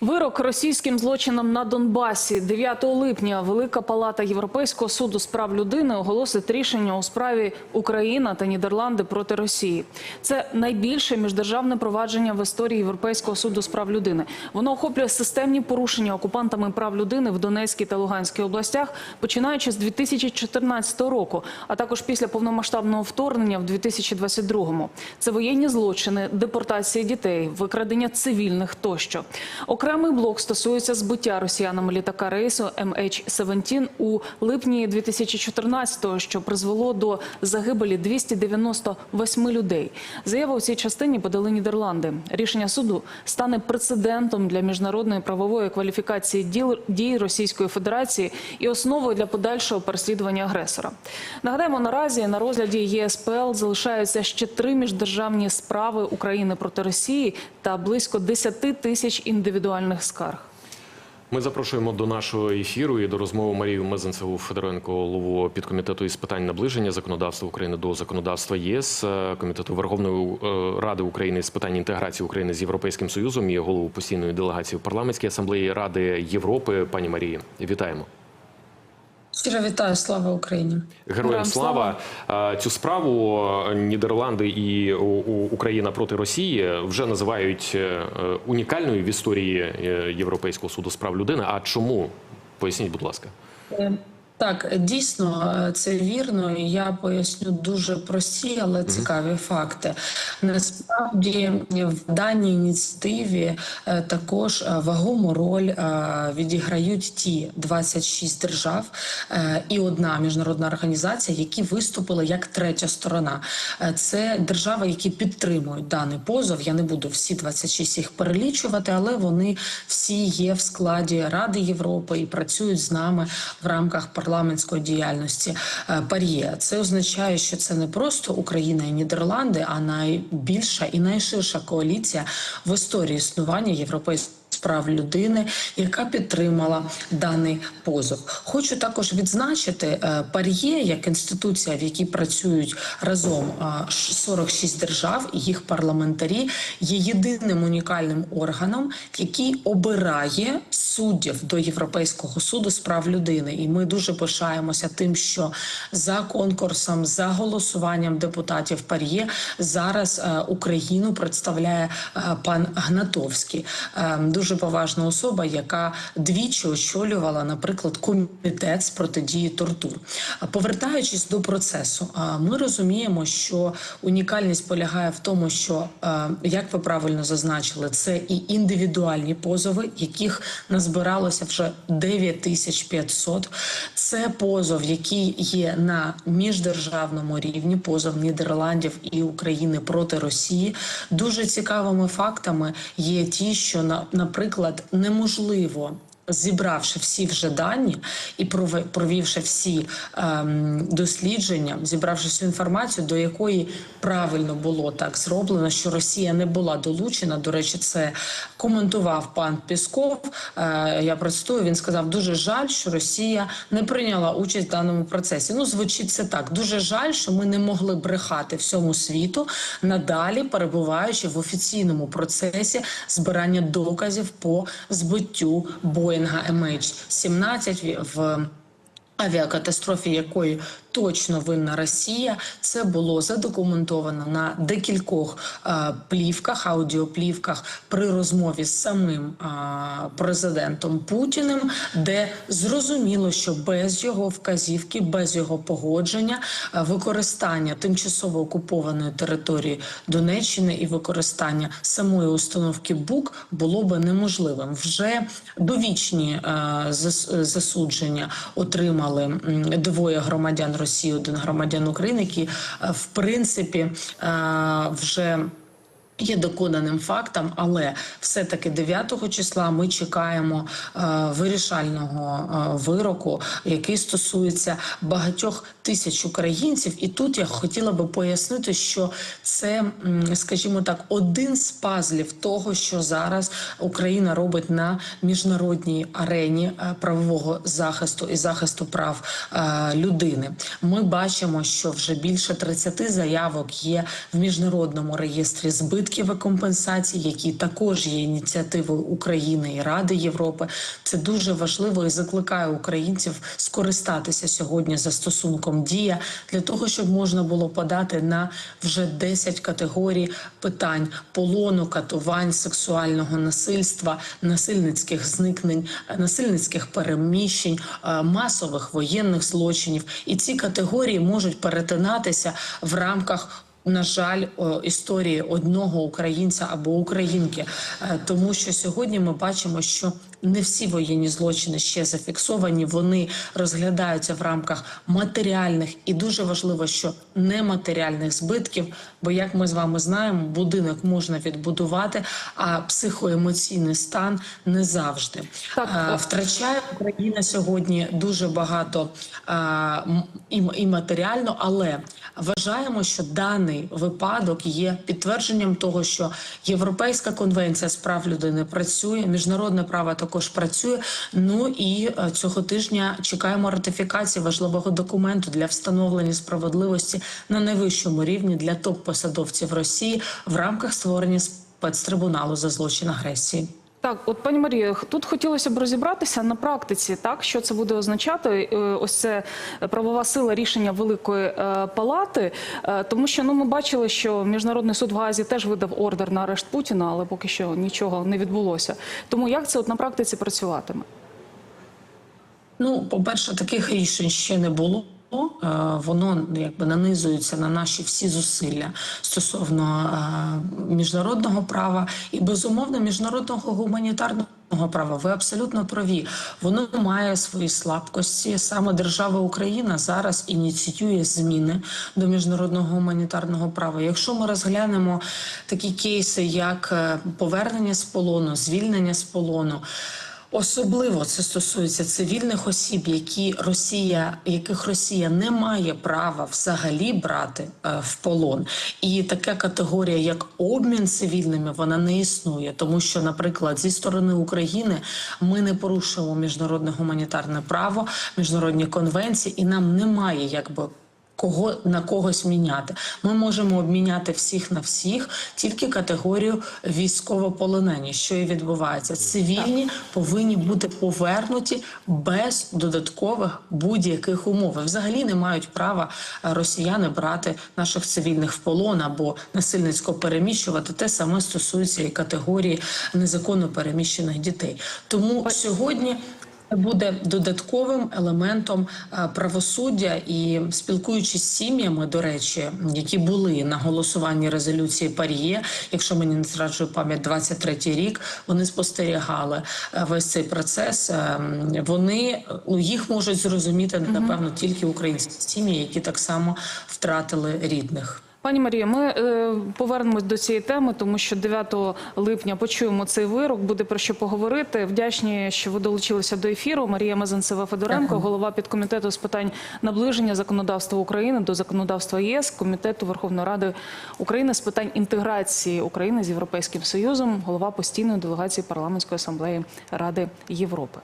Вирок російським злочинам на Донбасі 9 липня Велика Палата Європейського суду з прав людини оголосить рішення у справі Україна та Нідерланди проти Росії. Це найбільше міждержавне провадження в історії Європейського суду з прав людини. Воно охоплює системні порушення окупантами прав людини в Донецькій та Луганській областях, починаючи з 2014 року, а також після повномасштабного вторгнення в 2022-му. Це воєнні злочини, депортації дітей, викрадення цивільних тощо. Окремий блок стосується збиття росіянами літака рейсу MH17 у липні 2014-го, що призвело до загибелі 298 людей. Заяву у цій частині подали Нідерланди. Рішення суду стане прецедентом для міжнародної правової кваліфікації дій Російської Федерації і основою для подальшого переслідування агресора. Нагадаємо, наразі на розгляді ЄСПЛ залишаються ще три міждержавні справи України проти Росії та близько 10 тисяч індивідуальних скарг. Ми запрошуємо до нашого ефіру і до розмови Марію Мезенцеву Федоренко, голову підкомітету із питань наближення законодавства України до законодавства ЄС, е, комітету Верховної е, Ради України з питань інтеграції України з Європейським Союзом і голову постійної делегації в парламентській асамблеї Ради Європи. Пані Марії, вітаємо. Щиро вітаю, слава Україні. Героям слава. слава Е, цю справу е, Нідерланди і Україна проти Росії вже називають е, е, унікальною в історії е, Європейського суду з прав людини. А чому поясніть, будь ласка? Так, дійсно, е, це вірно. і Я поясню дуже прості, але цікаві факти. Насправді в даній ініціативі е, також е, вагому роль відіграють ті 26 держав і одна міжнародна організація, які виступили як третя сторона. Це держави, які підтримують даний позов. Я не буду всі 26 їх перелічувати, але вони всі є в складі Ради Європи і працюють з нами в рамках парламентської діяльності е, Пар'є. Це означає, що це не просто Україна і Нідерланди, а найбільша і найширша коаліція в історії існування європейського. з Прав людини, яка підтримала даний позов. Хочу також відзначити е, Пар'є як інституція, в якій працюють разом е, ш- 46 держав, і їх парламентарі є єдиним унікальним органом, який обирає суддів до Європейського суду з прав людини. І ми дуже пишаємося тим, що за конкурсом, за голосуванням депутатів Пар'є зараз е, Україну представляє е, пан Гнатовський, Е, дуже поважна особа, яка двічі очолювала, наприклад, комітет з протидії тортур. Повертаючись до процесу, ми розуміємо, що унікальність полягає в тому, що як ви правильно зазначили, це і індивідуальні позови, яких назбиралося вже 9500. Це позов, який є на міждержавному рівні, позов Нідерландів і України проти Росії. Дуже цікавими фактами є ті, що на, наприклад, неможливо. Зібравши всі вже дані і провівши всі ем, дослідження, зібравши всю інформацію, до якої правильно було так зроблено, що Росія не була долучена. До речі, це коментував пан Пісков. Е, я процитую. Він сказав: дуже жаль, що Росія не прийняла участь в даному процесі. Ну, звучить це так. Дуже жаль, що ми не могли брехати всьому світу надалі, перебуваючи в офіційному процесі збирання доказів по збиттю Боїнга MH17 в авіакатастрофі, якої точно винна Росія. Це було задокументовано на декількох е, плівках, аудіоплівках при розмові з самим е, президентом Путіним, де зрозуміло, що без його вказівки, без його погодження, е, використання тимчасово окупованої території Донеччини і використання самої установки БУК було би неможливим. Вже довічні е, засудження отримали двоє громадян один громадян України, які е, в принципі е, вже. Є доконаним фактом, але все-таки 9 числа ми чекаємо е, вирішального е, вироку, який стосується багатьох тисяч українців. І тут я хотіла би пояснити, що це, скажімо так, один з пазлів того, що зараз Україна робить на міжнародній арені е, правового захисту і захисту прав е, людини. Ми бачимо, що вже більше 30 заявок є в міжнародному реєстрі збитків і компенсацій, які також є ініціативою України і Ради Європи. Це дуже важливо і закликаю українців скористатися сьогодні застосунком дія для того, щоб можна було подати на вже 10 категорій питань полону, катувань, сексуального насильства, насильницьких зникнень, насильницьких переміщень, е, масових воєнних злочинів. І ці категорії можуть перетинатися в рамках. На жаль, історії одного українця або українки, Е, тому що сьогодні ми бачимо, що не всі воєнні злочини ще зафіксовані. Вони розглядаються в рамках матеріальних і дуже важливо, що нематеріальних збитків. Бо, як ми з вами знаємо, будинок можна відбудувати, а психоемоційний стан не завжди. Так. Е, Втрачає Україна сьогодні дуже багато е, і, і матеріально, але вважаємо, що даний випадок є підтвердженням того, що Європейська конвенція з прав людини працює, міжнародне право також працює. Ну і е, цього тижня чекаємо ратифікації важливого документу для встановлення справедливості на найвищому рівні для топ-посадовців Росії в рамках створення спецтрибуналу за злочин агресії. Так, от пані Марія, тут хотілося б розібратися на практиці, так що це буде означати. е, Ось це правова сила рішення Великої е, Палати, Е, тому що ну ми бачили, що міжнародний суд в Гаазі теж видав ордер на арешт Путіна, але поки що нічого не відбулося. Тому як це от на практиці працюватиме? Ну, по-перше, таких рішень ще не було. Е, Воно якби нанизується на наші всі зусилля стосовно е, міжнародного права і безумовно міжнародного гуманітарного права. Ви абсолютно праві. Воно має свої слабкості. Саме держава Україна зараз ініціює зміни до міжнародного гуманітарного права. Якщо ми розглянемо такі кейси, як е, повернення з полону, звільнення з полону. Особливо це стосується цивільних осіб, які Росія, яких Росія не має права взагалі брати е, в полон. І така категорія, як обмін цивільними, вона не існує, тому що, наприклад, зі сторони України ми не порушуємо міжнародне гуманітарне право, міжнародні конвенції, і нам немає якби кого на когось міняти. Ми можемо обміняти всіх на всіх, тільки категорію військовополонені, що і відбувається. Цивільні повинні бути повернуті без додаткових будь-яких умов. Взагалі не мають права росіяни брати наших цивільних в полон або насильницько переміщувати. Те саме стосується і категорії незаконно переміщених дітей. Тому сьогодні. Це буде додатковим елементом е, правосуддя і спілкуючись з сім'ями, до речі, які були на голосуванні резолюції Пар'є, якщо мені не зраджує пам'ять 23-й рік, вони спостерігали е, весь цей процес. Е, Вони ну їх можуть зрозуміти напевно тільки українські сім'ї, які так само втратили рідних. Пані Марія, ми е, повернемось до цієї теми, тому що 9 липня почуємо цей вирок. Буде про що поговорити. Вдячні, що ви долучилися до ефіру. Марія Мезенцева Федоренко, голова підкомітету з питань наближення законодавства України до законодавства ЄС, комітету Верховної Ради України з питань інтеграції України з Європейським Союзом, голова постійної делегації парламентської асамблеї Ради Європи.